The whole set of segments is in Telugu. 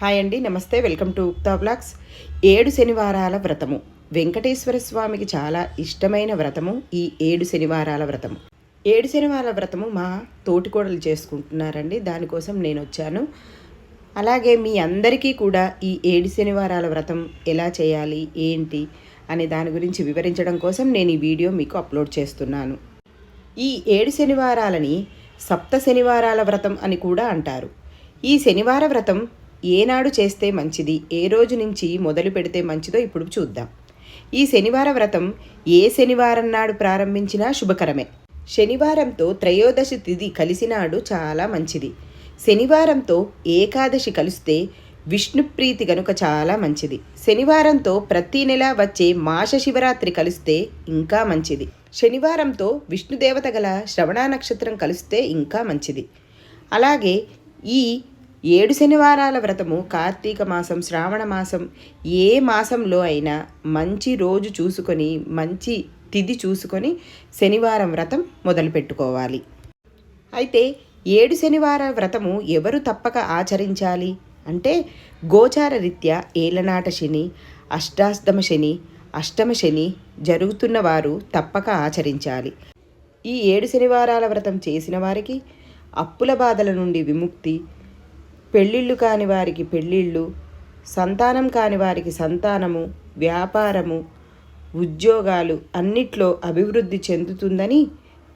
హాయ్ అండి నమస్తే వెల్కమ్ టు ఉక్తా బ్లాగ్స్. ఏడు శనివారాల వ్రతము. వెంకటేశ్వర స్వామికి చాలా ఇష్టమైన వ్రతము ఈ ఏడు శనివారాల వ్రతము. ఏడు శనివారాల వ్రతము మా తోటికోడలు చేసుకుంటున్నారండి దానికోసం నేను వచ్చాను అలాగే మీ అందరికీ కూడా ఈ ఏడు శనివారాల వ్రతం ఎలా చేయాలి ఏంటి అనే దాని గురించి వివరించడం కోసం నేను ఈ వీడియో మీకు అప్లోడ్ చేస్తున్నాను. ఈ ఏడు శనివారాలని సప్త శనివారాల వ్రతం అని కూడా అంటారు. ఈ శనివార వ్రతం ఏనాడు చేస్తే మంచిది ఏ రోజు నుంచి మొదలు పెడితే మంచిదో ఇప్పుడు చూద్దాం. ఈ శనివార వ్రతం ఏ శనివారం నాడు ప్రారంభించినా శుభకరమే. శనివారంతో త్రయోదశి తిథి కలిసినాడు చాలా మంచిది. శనివారంతో ఏకాదశి కలిస్తే విష్ణుప్రీతి గనుక చాలా మంచిది. శనివారంతో ప్రతి నెల వచ్చే మాస శివరాత్రి కలిస్తే ఇంకా మంచిది. శనివారంతో విష్ణుదేవత గల శ్రవణ నక్షత్రం కలిస్తే ఇంకా మంచిది. అలాగే ఈ ఏడు శనివారాల వ్రతము కార్తీక మాసం శ్రావణ మాసం ఏ మాసంలో అయినా మంచి రోజు చూసుకొని మంచి తిథి చూసుకొని శనివారం వ్రతం మొదలుపెట్టుకోవాలి అయితే ఏడు శనివార వ్రతము ఎవరు తప్పక ఆచరించాలి? అంటే గోచార రీత్యా ఏలనాట శని అష్టాష్టమ శని అష్టమ శని జరుగుతున్న వారు తప్పక ఆచరించాలి. ఈ ఏడు శనివారాల వ్రతం చేసిన వారికి అప్పుల బాధల నుండి విముక్తి పెళ్ళిళ్ళు కాని వారికి పెళ్ళిళ్ళు సంతానం కాని వారికి సంతానము వ్యాపారము ఉద్యోగాలు అన్నిట్లో అభివృద్ధి చెందుతుందని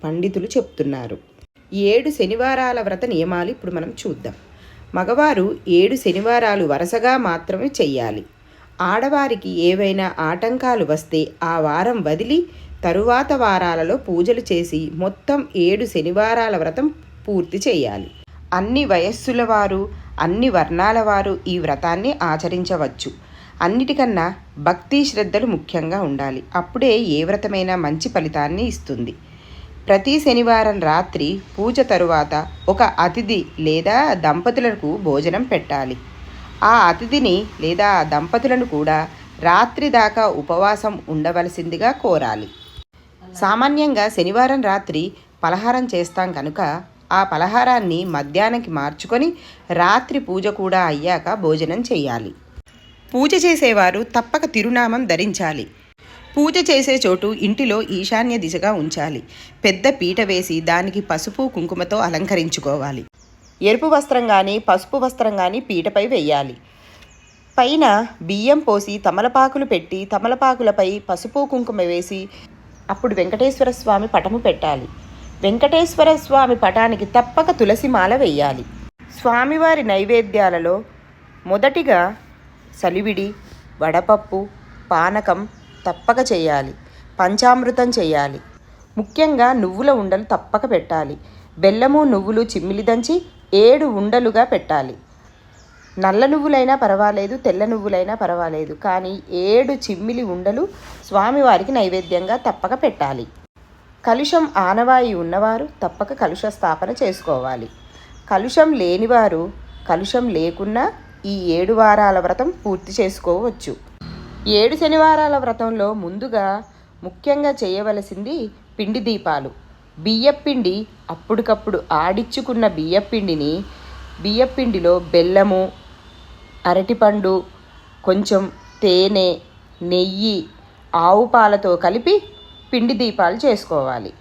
పండితులు చెప్తున్నారు. ఏడు శనివారాల వ్రత నియమాలు ఇప్పుడు మనం చూద్దాం. మగవారు ఏడు శనివారాలు వరుసగా మాత్రమే చెయ్యాలి. ఆడవారికి ఏవైనా ఆటంకాలు వస్తే ఆ వారం వదిలి తరువాత వారాలలో పూజలు చేసి మొత్తం ఏడు శనివారాల వ్రతం పూర్తి చేయాలి. అన్ని వయస్సుల వారు అన్ని వర్ణాల వారు ఈ వ్రతాన్ని ఆచరించవచ్చు. అన్నిటికన్నా భక్తి శ్రద్ధలు ముఖ్యంగా ఉండాలి. అప్పుడే ఏ వ్రతమైనా మంచి ఫలితాన్ని ఇస్తుంది. ప్రతి శనివారం రాత్రి పూజ తరువాత ఒక అతిథి లేదా దంపతులకు భోజనం పెట్టాలి. ఆ అతిథిని లేదా దంపతులను కూడా రాత్రి దాకా ఉపవాసం ఉండవలసిందిగా కోరాలి. సామాన్యంగా శనివారం రాత్రి పలహారం చేస్తాం కనుక ఆ పలహారాన్ని మధ్యాహ్నంకి మార్చుకొని రాత్రి పూజ కూడా అయ్యాక భోజనం చేయాలి. పూజ చేసేవారు తప్పక తిరునామం ధరించాలి. పూజ చేసే చోటు ఇంటిలో ఈశాన్య దిశగా ఉంచాలి. పెద్ద పీట వేసి దానికి పసుపు కుంకుమతో అలంకరించుకోవాలి. ఎరుపు వస్త్రం కానీ పసుపు వస్త్రం కానీ పీటపై వేయాలి. పైన బియ్యం పోసి తమలపాకులు పెట్టి తమలపాకులపై పసుపు కుంకుమ వేసి అప్పుడు వెంకటేశ్వర స్వామి పటము పెట్టాలి. వెంకటేశ్వర స్వామి పటానికి తప్పక తులసి మాల వేయాలి స్వామివారి నైవేద్యాలలో మొదటిగా సలివిడి వడపప్పు పానకం తప్పక చేయాలి. పంచామృతం చేయాలి. ముఖ్యంగా నువ్వుల ఉండలు తప్పక పెట్టాలి. బెల్లము నువ్వులు చిమ్మిలి దంచి ఏడు ఉండలుగా పెట్టాలి. నల్ల నువ్వులైనా పర్వాలేదు తెల్ల నువ్వులైనా పర్వాలేదు కానీ ఏడు చిమ్మిలి ఉండలు స్వామివారికి నైవేద్యంగా తప్పక పెట్టాలి. కలుషం ఆనవాయి ఉన్నవారు తప్పక కలుష స్థాపన చేసుకోవాలి. కలుషం లేనివారు కలుషం లేకున్నా ఈ ఏడు వారాల వ్రతం పూర్తి చేసుకోవచ్చు. ఏడు శనివారాల వ్రతంలో ముందుగా ముఖ్యంగా చేయవలసింది పిండి దీపాలు. బియ్యపిండి అప్పటికప్పుడు ఆడిచ్చుకున్న బియ్యపిండిని బియ్యపిండిలో బెల్లము అరటిపండు కొంచెం తేనె నెయ్యి ఆవు పాలతో కలిపి పిండి దీపాలు చేసుకోవాలి.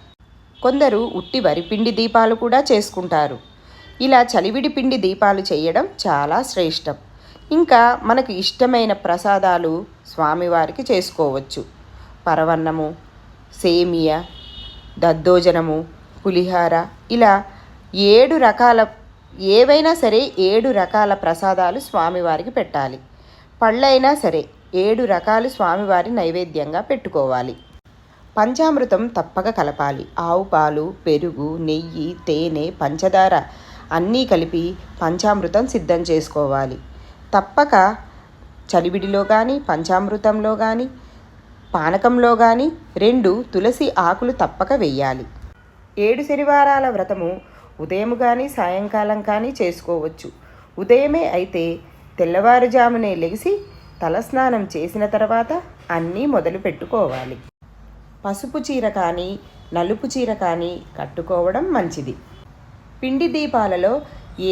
కొందరు ఉట్టి వరి పిండి దీపాలు కూడా చేసుకుంటారు. ఇలా చలివిడి పిండి దీపాలు చేయడం చాలా శ్రేష్టం. ఇంకా మనకు ఇష్టమైన ప్రసాదాలు స్వామివారికి చేసుకోవచ్చు. పరవన్నము సేమియా దద్దోజనము పులిహార ఇలా ఏడు రకాల ఏవైనా సరే ఏడు రకాల ప్రసాదాలు స్వామివారికి పెట్టాలి. పళ్ళైనా సరే ఏడు రకాలు స్వామివారి నైవేద్యంగా పెట్టుకోవాలి. పంచామృతం తప్పక కలపాలి. ఆవు పాలు పెరుగు నెయ్యి తేనె పంచదార అన్నీ కలిపి పంచామృతం సిద్ధం చేసుకోవాలి. తప్పక చలివిడిలో కానీ పంచామృతంలో కానీ పానకంలో కానీ రెండు తులసి ఆకులు తప్పక వెయ్యాలి ఏడు శనివారాల వ్రతము ఉదయం కానీ సాయంకాలం కానీ చేసుకోవచ్చు. ఉదయమే అయితే తెల్లవారుజామునే లెగిసి తలస్నానం చేసిన తర్వాత అన్నీ మొదలు పెట్టుకోవాలి పసుపు చీర కానీ నలుపు చీర కానీ కట్టుకోవడం మంచిది. పిండి దీపాలలో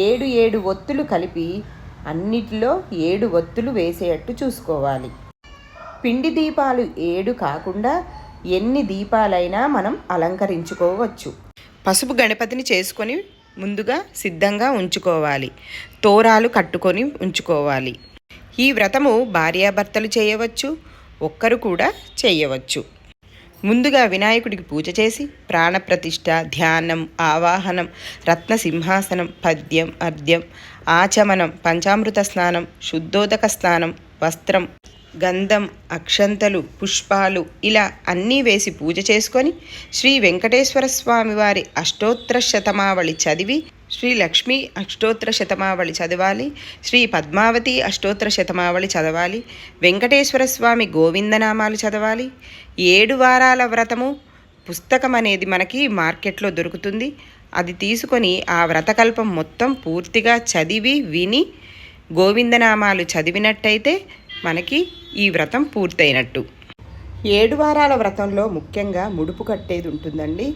ఏడు ఏడు ఒత్తులు కలిపి అన్నిటిలో ఏడు ఒత్తులు వేసేటట్టు చూసుకోవాలి. పిండి దీపాలు ఏడు కాకుండా ఎన్ని దీపాలైనా మనం అలంకరించుకోవచ్చు. పసుపు గణపతిని చేసుకొని ముందుగా సిద్ధంగా ఉంచుకోవాలి. తోరాలు కట్టుకొని ఉంచుకోవాలి. ఈ వ్రతము భార్యాభర్తలు చేయవచ్చు ఒక్కరు కూడా చేయవచ్చు. ముందుగా వినాయకుడికి పూజ చేసి ప్రాణప్రతిష్ఠ ధ్యానం ఆవాహనం రత్న సింహాసనం పద్యం అర్ధ్యం ఆచమనం పంచామృత స్నానం శుద్ధోదక స్నానం వస్త్రం గంధం అక్షంతలు పుష్పాలు ఇలా అన్నీ వేసి పూజ చేసుకొని శ్రీ వెంకటేశ్వర స్వామి వారి అష్టోత్తర శతమావళి చదివి శ్రీ లక్ష్మి అష్టోత్తర శతమావళి చదవాలి. శ్రీ పద్మావతి అష్టోత్తర శతమావళి చదవాలి. వెంకటేశ్వర స్వామి గోవిందనామాలు చదవాలి. ఏడు వారాల వ్రతము పుస్తకం అనేది మనకి మార్కెట్లో దొరుకుతుంది. అది తీసుకొని ఆ వ్రతకల్పం మొత్తం పూర్తిగా చదివి విని గోవిందనామాలు చదివినట్టయితే మనకి ఈ వ్రతం పూర్తయినట్టు. ఏడు వారాల వ్రతంలో ముఖ్యంగా ముడుపు కట్టేది ఉంటుందండి.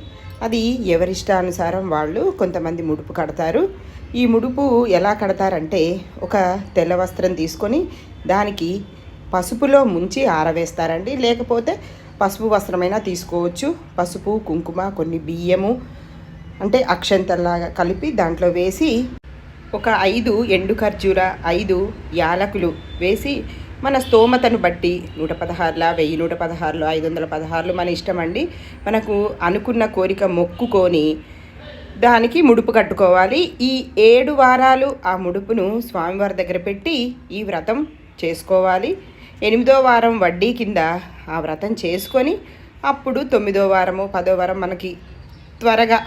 అది ఎవరిష్టానుసారం వాళ్ళు కొంతమంది ముడుపు కడతారు. ఈ ముడుపు ఎలా కడతారంటే ఒక తెల్ల వస్త్రం తీసుకొని దానికి పసుపులో ముంచి ఆరవేస్తారండి. లేకపోతే పసుపు వస్త్రమైనా తీసుకోవచ్చు. పసుపు కుంకుమ కొన్ని బియ్యము అంటే అక్షంతల్లాగా కలిపి దాంట్లో వేసి ఒక ఐదు ఎండు ఖర్జూర ఐదు యాలకులు వేసి మన స్తోమతను బట్టి నూట పదహారుల వెయ్యి నూట పదహారులు ఐదు వందల పదహారులు మన ఇష్టం అండి. మనకు అనుకున్న కోరిక మొక్కుకొని దానికి ముడుపు కట్టుకోవాలి. ఈ ఏడు వారాలు ఆ ముడుపును స్వామివారి దగ్గర పెట్టి ఈ వ్రతం చేసుకోవాలి. ఎనిమిదో వారం వడ్డీ కింద ఆ వ్రతం చేసుకొని అప్పుడు తొమ్మిదో వారము పదో వారం మనకి త్వరగా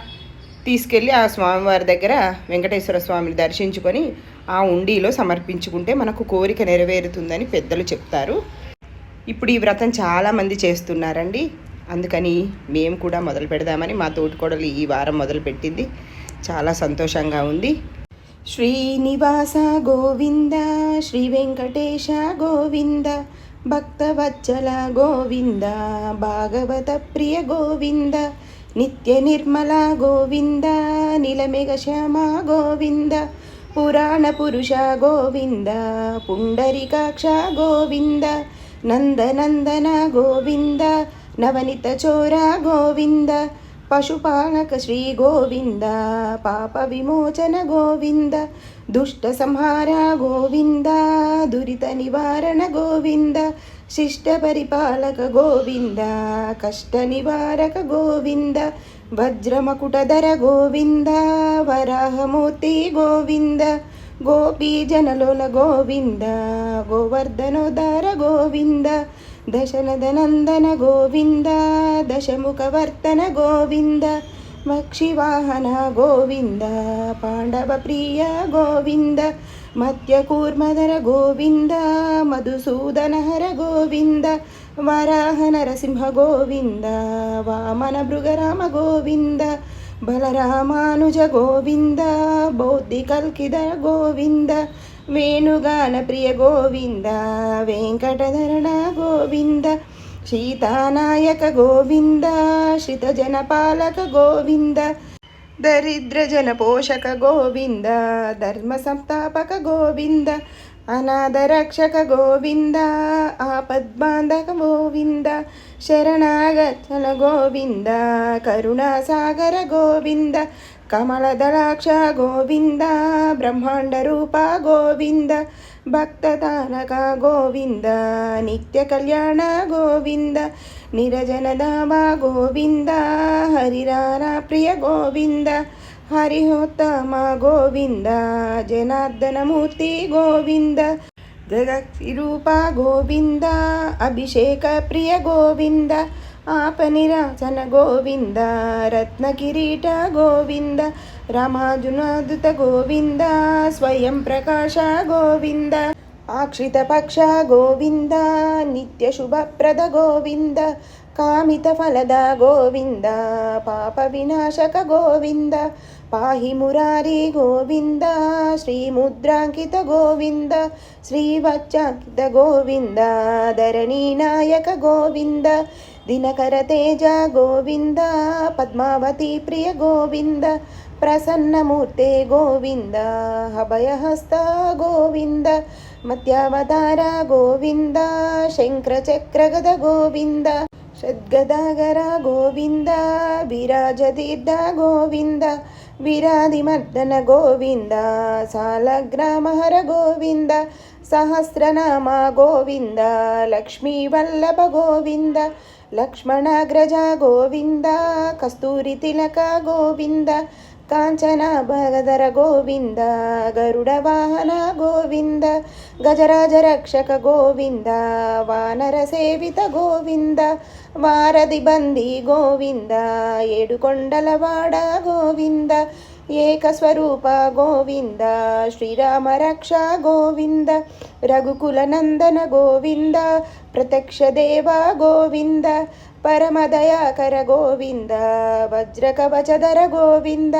తీసుకెళ్ళి ఆ స్వామివారి దగ్గర వెంకటేశ్వర స్వామిని దర్శించుకొని ఆ ఉండిలో సమర్పించుకుంటే మనకు కోరిక నెరవేరుతుందని పెద్దలు చెప్తారు. ఇప్పుడు ఈ వ్రతం చాలామంది చేస్తున్నారండి. అందుకని మేము కూడా మొదలు పెడదామని మా తోటికోడలు ఈ వారం మొదలుపెట్టింది చాలా సంతోషంగా ఉంది. శ్రీనివాస గోవింద శ్రీ వెంకటేశ గోవింద భక్తవత్సల గోవింద భాగవత ప్రియ గోవింద నిత్య నిర్మల గోవింద నిలమెగ శ్యామ గోవింద పురాణ పురుష గోవింద పుండరికాక్ష గోవింద నందనందన గోవింద నవనిత చోర గోవింద పశుపాలక శ్రీ గోవింద పాప విమోచన గోవింద దుష్ట సంహార గోవింద దురిత నివారణ గోవింద శిష్ట పరిపాలక గోవింద కష్ట నివారక గోవింద వజ్రమకుటధర గోవింద వరాహమూర్తి గోవింద గోపీ జనలోల గోవింద గోవర్ధనోదార గోవింద దశనదనందన గోవింద దశముఖవర్తన గోవింద మక్షివాహన గోవింద పాండవ ప్రియ గోవింద మత్యకూర్మధర గోవింద మధుసూదనహర గోవింద వరాహ నరసింహ గోవింద వామన భృగరామ గోవింద బలరామానుజ గోవింద బౌద్ధి కల్కిద గోవింద వేణుగాన ప్రియ గోవింద వెంకటధరణ గోవింద సీతానాయక గోవింద శ్రితజనపాలక గోవింద దరిద్రజన పోషక గోవింద ధర్మ సంస్థాపక గోవింద అనాథ రక్షక గోవింద ఆపద్బాంధక గోవింద శరణాగచ్చన గోవింద కరుణాసాగర గోవింద కమలదళాక్ష గోవింద బ్రహ్మాండ రూప గోవింద భక్తతారక గోవింద నిత్య కళ్యాణ గోవింద నిరజనధామ గోవింద హరిరారా ప్రియ గోవింద హరిహోత్తమ గోవింద జనార్దనమూర్తి గోవింద జగత్రూప గోవింద అభిషేక ప్రియ గోవింద ఆపనిరాసన గోవింద రత్న కిరీట గోవింద రమాజునాదుత గోవింద స్వయం ప్రకాశ గోవింద ఆక్షిత పక్ష గోవింద నిత్య శుభప్రద గోవింద కామిత ఫలద గోవింద పాప వినాశక గోవింద పాహి మురారి గోవింద శ్రీముద్రాంకిత గోవింద శ్రీవచ్చాంకిత గోవింద ధరణీ నాయక గోవింద దినకర తేజ గోవింద పద్మావతి ప్రియ గోవింద ప్రసన్నమూర్తే గోవింద అభయహస్త గోవింద మధ్యావతార గోవింద శంక్రచక్రగద గోవింద షద్గదాగర గోవింద విరాజతీర్థ గోవింద విరాదిమర్దన గోవింద సాలగ్రామహర గోవింద సహస్రనామ గోవింద లక్ష్మీవల్లభ గోవింద లక్ష్మణాగ్రజ గోవింద కస్తూరి తిలక గోవింద కాంచన భగదర గోవింద గరుడ వాహన గోవింద గజరాజ రక్షక గోవింద వానర సేవిత గోవింద వారధి బంది గోవింద ఏడుకొండలవాడ గోవింద ఏకస్వరూప గోవింద శ్రీరామ రక్ష గోవింద రఘుకుల నందన గోవింద ప్రత్యక్ష దేవ గోవింద పరమదయాకర గోవింద వజ్రకవచధర గోవింద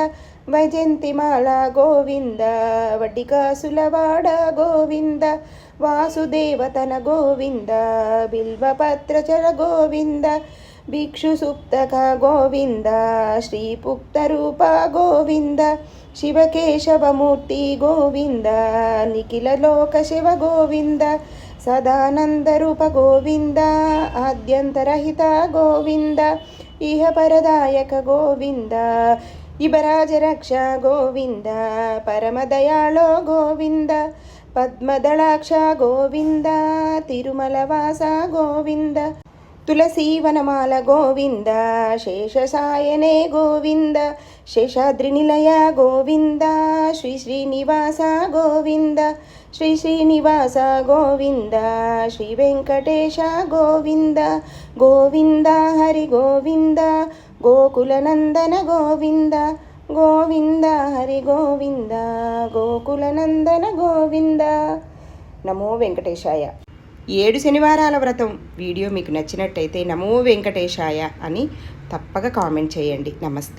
వైజంతిమాల గోవింద వడ్డికాసులవాడ గోవింద వాసుదేవతన గోవింద బిల్వపత్రచర గోవింద భిక్షు సుప్తక గోవింద శ్రీపుక్తరూప గోవింద శివకేశవమూర్తి గోవింద నిఖిల లోక శివ గోవింద సదానందరూప గోవింద ఆద్యంతరహిత గోవింద ఇహ పరదాయక గోవింద ఇబరాజ రక్ష గోవింద పరమదయాళో గోవింద పద్మదళాక్ష గోవింద తిరుమల వాస గోవింద తులసీవనమాల గోవింద శేషసాయనే గోవింద శేషాద్రినిలయ గోవింద శ్రీ శ్రీనివాస గోవింద శ్రీ శ్రీనివాస గోవింద శ్రీ వెంకటేశ గోవింద గోవింద హరి గోవింద గోకులనందన గోవింద గోవింద హరి గోవింద గోకులనందన గోవింద. నమో వెంకటేశాయ. ఏడు శనివారాల వ్రతం. వీడియో మీకు నచ్చినట్టయితే నమో వెంకటేశాయ అని తప్పక కామెంట్ చేయండి. నమస్తే.